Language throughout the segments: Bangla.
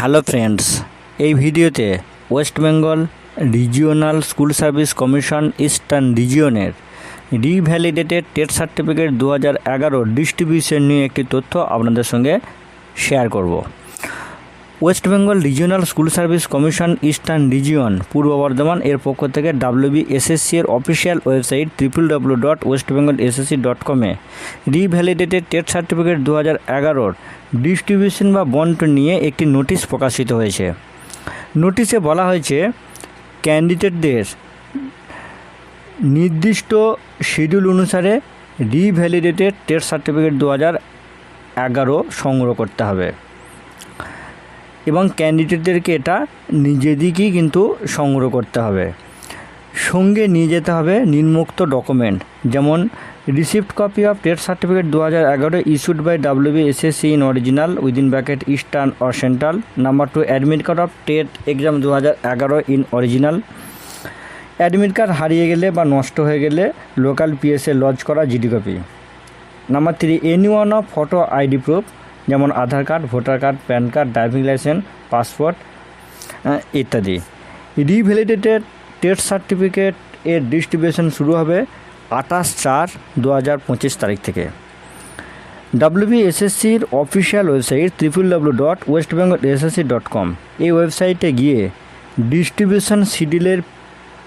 হ্যালো ফ্রেন্ডস, এই ভিডিওতে West Bengal regional school service commission eastern রিজিওনের revalidated TET certificate দু হাজার এগারো ডিস্ট্রিবিউশন নিয়ে একটি তথ্য আপনাদের সঙ্গে শেয়ার করব। West Bengal regional school service commission eastern region Purba Bardhaman, এর পক্ষ থেকে ডাব্লিউবি এসএসসি এর official website triple W dot West Bengal SSC dot কমে রিভ্যালিডেটেড টেট সার্টিফিকেট দু হাজার এগারোর ডিস্ট্রিবিউশন বা বন্ট নিয়ে একটি নোটিশ প্রকাশিত হয়েছে। নোটিশে বলা হয়েছে, ক্যান্ডিডেটদের নির্দিষ্ট শিডিউল অনুসারে রিভ্যালিডেটেড টেট সার্টিফিকেট দু হাজার এগারো সংগ্রহ করতে হবে। এবং ক্যান্ডিডেটদেরকে এটা নিজেদিকেই কিন্তু সংগ্রহ করতে হবে। সঙ্গে নিয়ে যেতে হবে নিম্নোক্ত ডকুমেন্ট যেমন receipt copy of TET certificate দু হাজার এগারো issued by WB SSC in original within bracket eastern or central number two admit card of TET exam দু হাজার এগারো ইন অরিজিনাল অ্যাডমিট কার্ড হারিয়ে গেলে বা নষ্ট হয়ে গেলে লোকাল পিএসএ লজ করা GD copy number three any one of photo ID proof যেমন Aadhaar card, voter card, PAN card, driving licence, passport ইত্যাদি। রিভ্যালিডেটেড টেট সার্টিফিকেট এর ডিস্ট্রিবিউশন শুরু হবে আঠাশ চার দু হাজার পঁচিশ তারিখ থেকে। ডাব্লিউবি এসএসসির official website triple W dot West Bengal SSC dot com এই ওয়েবসাইটে গিয়ে ডিস্ট্রিবিউশন শিডিউলের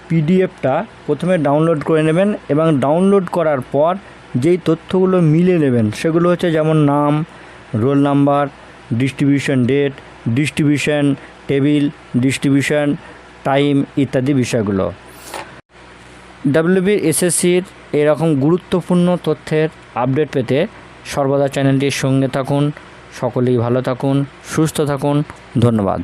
পিডিএফটা প্রথমে ডাউনলোড করে নেবেন এবং ডাউনলোড করার পর যেই তথ্যগুলো মিলে নেবেন, সেগুলো হচ্ছে যেমন নাম roll number, distribution date, distribution table, distribution time ইত্যাদি বিষয়গুলো। ডাব্লিউবি এসএসসির এরকম গুরুত্বপূর্ণ তথ্যের আপডেট পেতে সর্বদা চ্যানেলটির সঙ্গে থাকুন, সকলেই ভালো থাকুন, সুস্থ থাকুন, ধন্যবাদ।